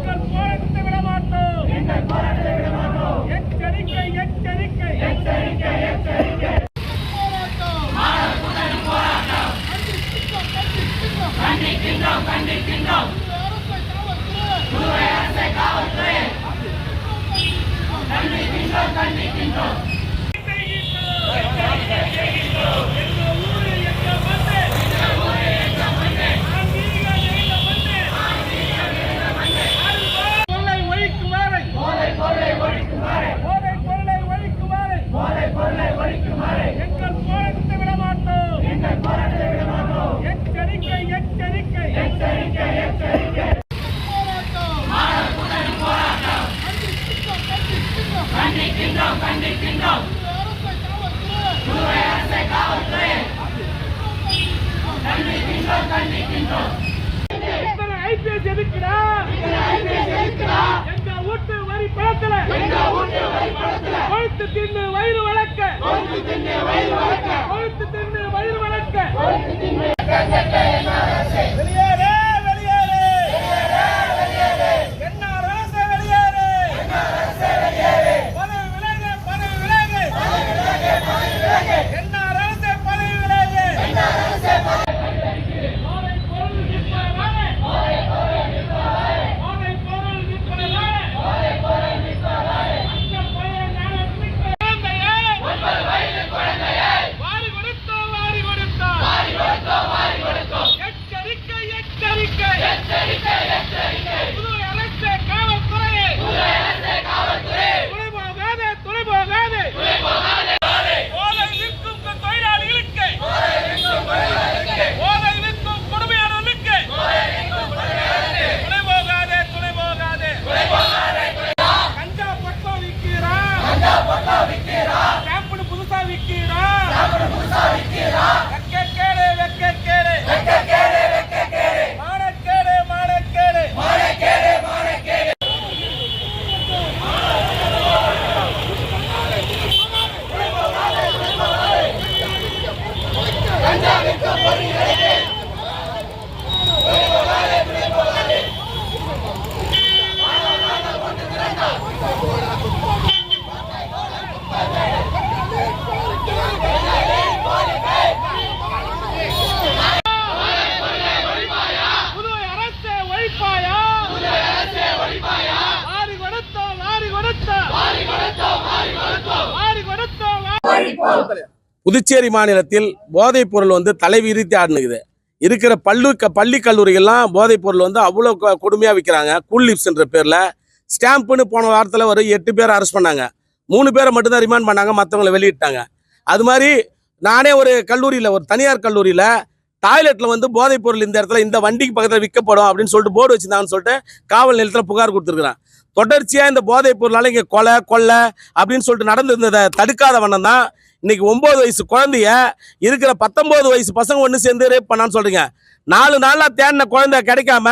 ஒழிக்குமாறு எங்கள் வயிறு வளர்க்க. வயிறு புதுச்சேரி மாநிலத்தில் போதைப் பொருள் வந்து தலைவிரித்து ஆடுனுக்குது. இருக்கிற பள்ளு க பள்ளி கல்லூரிகள்லாம் போதைப் பொருள் வந்து அவ்வளோ க- விற்கிறாங்க கூல் லிப்ஸ்ன்ற பேரில். ஸ்டாம்ப்புன்னு போன வாரத்தில் ஒரு எட்டு பேர் அரெஸ்ட் பண்ணாங்க. மூணு பேரை மட்டும்தான் ரிமாண்ட் பண்ணாங்க மற்றவங்களை வெளியிட்டாங்க. அது மாதிரி நானே ஒரு கல்லூரியில் ஒரு தனியார் கல்லூரியில் டாய்லெட்டில் வந்து போதைப் பொருள் இந்த இடத்துல இந்த வண்டிக்கு பக்கத்தில் விற்கப்படும் அப்படின்னு சொல்லிட்டு போர்டு வச்சுருந்தாங்கன்னு சொல்லிட்டு காவல் நிலையத்தில் புகார் கொடுத்துருக்குறான். தொடர்ச்சியாக இந்த போதைப் பொருளால் இங்கே கொலை கொள்ளை அப்படின்னு சொல்லிட்டு நடந்திருந்ததை தடுக்காத வண்ணம் தான் இன்னைக்கு ஒம்பது வயசு குழந்தைய இருக்கிற பத்தொம்போது வயசு பசங்க ஒன்று சேர்ந்து ரேப் பண்ணான்னு சொல்கிறீங்க நாலு நாளாக தேடின குழந்தை கிடைக்காம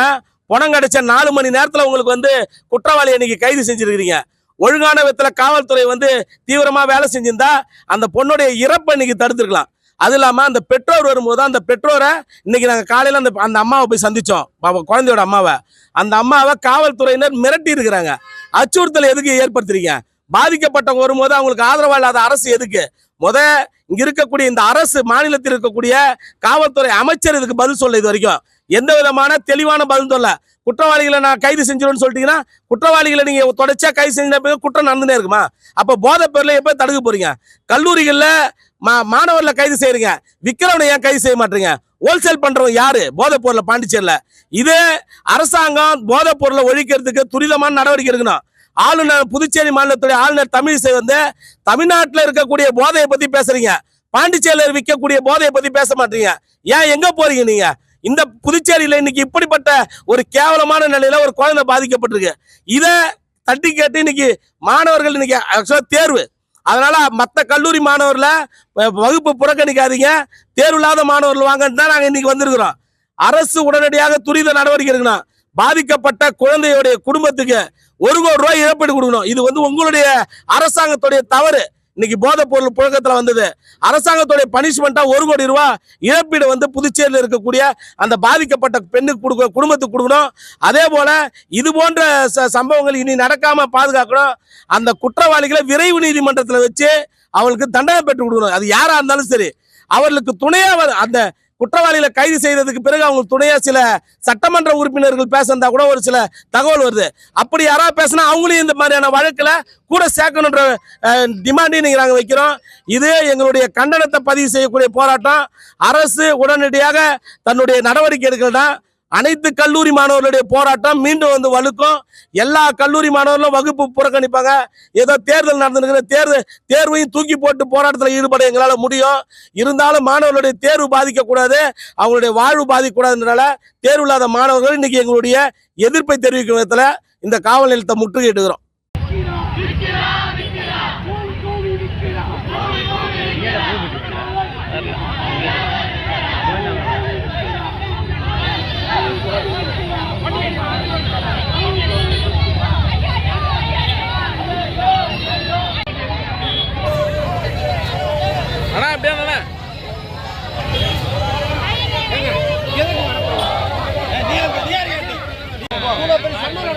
பணம் கிடைச்ச நாலு மணி நேரத்தில் உங்களுக்கு வந்து குற்றவாளியை இன்னைக்கு கைது செஞ்சுருக்கிறீங்க. ஒழுங்கான விதத்தில் காவல்துறை வந்து தீவிரமாக வேலை செஞ்சிருந்தா அந்த பொண்ணுடைய இறப்பை இன்னைக்கு தடுத்துருக்கலாம். அது இல்லாமல் அந்த பெற்றோர் வரும்போது அந்த பெற்றோரை இன்னைக்கு நாங்கள் காலையில் அந்த அந்த அம்மாவை போய் சந்தித்தோம் குழந்தையோட அம்மாவை. அந்த அம்மாவை காவல்துறையினர் மிரட்டி இருக்கிறாங்க. அச்சுறுத்தல் எதுக்கு ஏற்படுத்துறீங்க? பாதிக்கப்பட்டவங்க வரும்போது அவங்களுக்கு ஆதரவா இல்லாத அரசு எதுக்கு? முத இங்க இருக்கக்கூடிய இந்த அரசு மாநிலத்தில் இருக்கக்கூடிய காவல்துறை அமைச்சர் இதுக்கு பதில் சொல்ல இது வரைக்கும். எந்த விதமான தெளிவான பதில் சொல்ல. குற்றவாளிகளை நான் கைது செஞ்சிருவேன்னு சொல்லிட்டீங்கன்னா குற்றவாளிகளை நீங்க தொடர்ச்சியா கைது செஞ்ச குற்றம் நடந்துனே இருக்குமா? அப்ப போதை பொருளை எப்ப தடுக்க போறீங்க? கல்லூரிகள்ல மா மாணவர்களை கைது செய்றீங்க விக்கிறவனை ஏன் கைது செய்ய மாட்டீங்க? ஹோல்சேல் பண்றவங்க யாரு? போதைப் பொருளை பாண்டிச்சேரியில். இதே அரசாங்கம் போதைப் பொருளை ஒழிக்கிறதுக்கு துரிதமான நடவடிக்கை எடுக்கணும். ஆளுநர் புதுச்சேரி மாநிலத்துடைய ஆளுநர் தமிழிசை வந்து தமிழ்நாட்டில் இருக்கக்கூடிய போதையை பத்தி பேசுறீங்க. பாண்டிச்சேரியில் விற்கக்கூடிய போதையை பத்தி பேச மாட்டீங்க. ஏன் எங்க போறீங்க நீங்க? இந்த புதுச்சேரியில இன்னைக்கு இப்படிப்பட்ட ஒரு கேவலமான நிலையில ஒரு குழந்தை பாதிக்கப்பட்டிருக்கு. இதை தட்டி கேட்டு இன்னைக்கு மாணவர்கள் இன்னைக்கு ஆக்சுவலாக தேர்வு. அதனால் மற்ற கல்லூரி மாணவரில் வ- வகுப்பு புறக்கணிக்காதீங்க. தேர்வில்லாத மாணவர்கள் வாங்கன்னு தான் நாங்கள் இன்றைக்கி வந்திருக்கிறோம். அரசு உடனடியாக துரித நடவடிக்கை எடுக்கணும். பாதிக்கப்பட்ட குழந்தையுடைய குடும்பத்துக்கு ஒரு கோடி ரூபாய் இழப்பீடு கொடுக்கணும். இது வந்து உங்களுடைய அரசாங்கத்துடைய தவறு. இன்னைக்கு போதைப் பொருள் புழக்கத்தில் வந்தது. அரசாங்கத்துடைய பனிஷ்மெண்ட்டாக ஒரு கோடி ரூபாய் இழப்பீடு வந்து புதுச்சேரியில் இருக்கக்கூடிய அந்த பாதிக்கப்பட்ட பெண்ணுக்கு கொடுக்க குடும்பத்துக்கு கொடுக்கணும். அதே போல் இது போன்ற ச- சம்பவங்கள் இனி நடக்காமல் பாதுகாக்கணும். அந்த குற்றவாளிகளை விரைவு நீதிமன்றத்தில் வச்சு அவங்களுக்கு தண்டனை பெற்று கொடுக்கணும். அது யாராக இருந்தாலும் சரி. அவர்களுக்கு துணையாக அந்த குற்றவாளிகளை கைது செய்ததுக்கு பிறகு அவங்க துணையா சில சட்டமன்ற உறுப்பினர்கள் பேசியிருந்தா கூட ஒரு சில தகவல் வருது. அப்படி யாராவது பேசினா அவங்களையும் இந்த மாதிரியான வழக்குல கூட சேர்க்கணுன்ற டிமாண்டையும் நீங்க நாங்கள் வைக்கிறோம். இது எங்களுடைய கண்டனத்தை பதிவு செய்யக்கூடிய போராட்டம். அரசு உடனடியாக தன்னுடைய நடவடிக்கை எடுக்கலன்னா அனைத்து கல்லூரி மாணவர்களுடைய போராட்டம் மீண்டும் வந்து வலுக்கும். எல்லா கல்லூரி மாணவர்களும் வகுப்பு புறக்கணிப்பாங்க. ஏதோ தேர்தல் நடந்துருக்கிற தேர்தல் தேர்வையும் தூக்கி போட்டு போராட்டத்தில் ஈடுபட எங்களால் முடியும். இருந்தாலும் மாணவர்களுடைய தேர்வு பாதிக்கக்கூடாது. அவங்களுடைய வாழ்வு பாதிக்கக்கூடாதுன்றனால தேர்வு இல்லாத மாணவர்கள் இன்னைக்கு எங்களுடைய எதிர்ப்பை தெரிவிக்கும் விதத்தில் இந்த காவல் நிலையத்தை முற்றுகையிடுகிறோம் காவல்துறை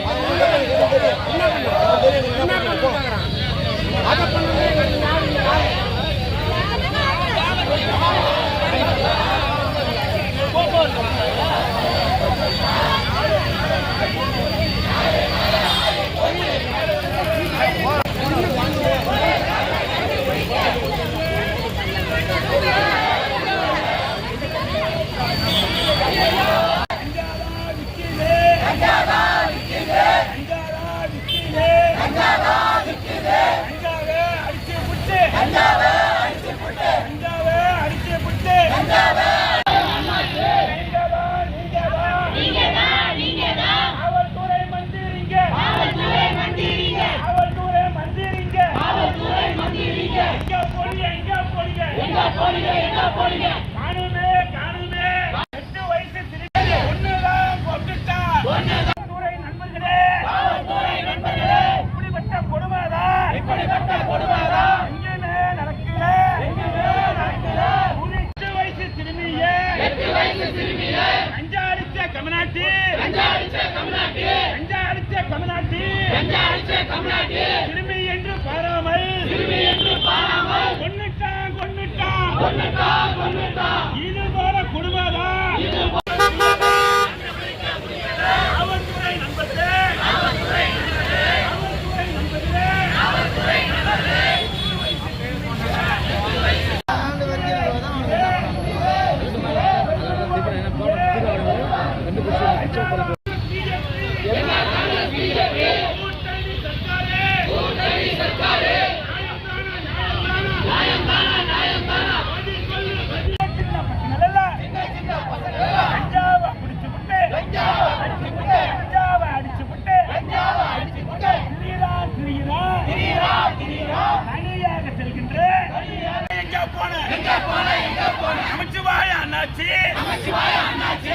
அமைச்சு போன. அண்ணாச்சி அமைச்சு அமைச்சுவாய அண்ணாச்சி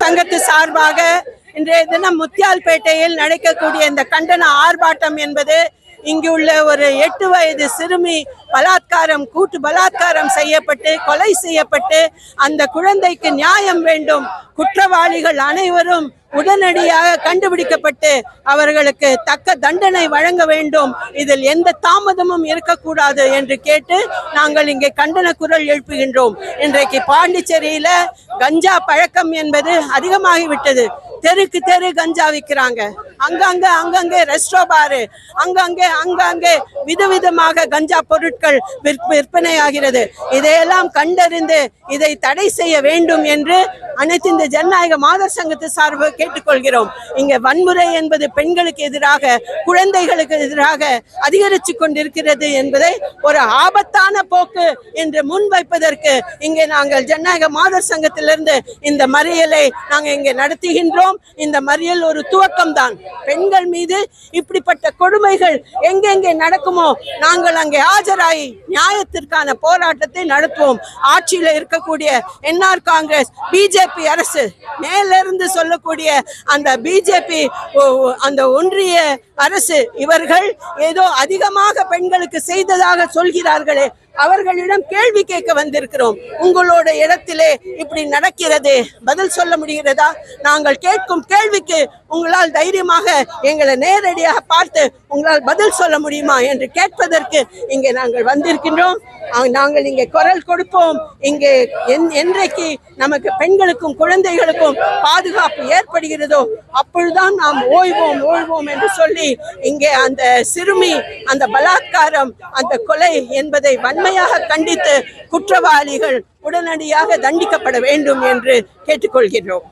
சங்கத்து சார்பாக இன்றைய தினம் முத்தியால்பேட்டையில் நடக்கக்கூடிய இந்த கண்டன ஆர்ப்பாட்டம் என்பது இங்கு உள்ள ஒரு எட்டு வயது சிறுமி பலாத்காரம் கூட்டு பலாத்காரம் செய்யப்பட்டு கொலை செய்யப்பட்டு அந்த குழந்தைக்கு நியாயம் வேண்டும். குற்றவாளிகள் அனைவரும் உடனடியாக கண்டுபிடிக்கப்பட்டு அவர்களுக்கு தக்க தண்டனை வழங்க வேண்டும். இதில் எந்த தாமதமும் இருக்கக்கூடாது என்று கேட்டு நாங்கள் இங்கே கண்டன குரல் எழுப்புகின்றோம். இன்றைக்கு பாண்டிச்சேரியில கஞ்சா பழக்கம் என்பது அதிகமாகிவிட்டது. தெருக்கு தெரு கஞ்சா விற்கிறாங்க அங்கங்க அங்கங்கே ரெஸ்டோ பாரு. அங்கங்கே அங்கங்கே விதவிதமாக கஞ்சா பொருட்கள் விற்பனை விற்பனையாகிறது. இதையெல்லாம் கண்டறிந்து இதை தடை செய்ய வேண்டும் என்று அனைத்து இந்த ஜனநாயக மாதர் சங்கத்து சார்பு கேட்டுக்கொள்கிறோம். இங்க வன்முறை என்பது பெண்களுக்கு எதிராக குழந்தைகளுக்கு எதிராக அதிகரித்து கொண்டிருக்கிறது என்பதை ஒரு ஆபத்தான போக்கு என்று முன்வைப்பதற்கு இங்கே நாங்கள் ஜனநாயக மாதர் சங்கத்திலிருந்து இந்த மறியலை நாங்கள் இங்கே நடத்துகின்றோம். இந்த மறியல் ஒரு துவக்கம் தான் பெண்கள் மீது இப்படிப்பட்ட கொடுமைகள் எங்கெங்கே நடக்குமோ நாங்கள் அங்கே ஆஜராகி நியாயத்திற்கான போராட்டத்தை நடத்துவோம். ஆட்சியில் இருக்கக்கூடிய என்ஆர் காங்கிரஸ் பிஜேபி அரசு மேலிருந்து சொல்லக்கூடிய அந்த பிஜேபி அந்த ஒன்றிய அரசு இவர்கள் ஏதோ அதிகமாக பெண்களுக்கு செய்ததாக சொல்கிறார்களே அவர்களிடம் கேள்வி கேட்க வந்திருக்கிறோம். உங்களோட இடத்திலே இப்படி நடக்கிறது. பதில் சொல்ல முடிகிறதா? நாங்கள் கேட்கும் கேள்விக்கு உங்களால் தைரியமாக எங்களை நேரடியாக பார்த்து உங்களால் பதில் சொல்ல முடியுமா என்று கேட்பதற்கு இங்கே நாங்கள் வந்திருக்கின்றோம். நாங்கள் இங்கே குரல் கொடுப்போம். இங்கே என்- என்றைக்கு நமக்கு பெண்களுக்கும் குழந்தைகளுக்கும் பாதுகாப்பு ஏற்படுகிறதோ அப்பொழுதுதான் நாம் ஓய்வோம் ஓய்வோம் என்று சொல்லி இங்கே அந்த சிறுமி அந்த பலாத்காரம் அந்த கொலை என்பதை வன்மையாக கண்டித்து குற்றவாளிகள் உடனடியாக தண்டிக்கப்பட வேண்டும் என்று கேட்டுக்கொள்கிறோம்.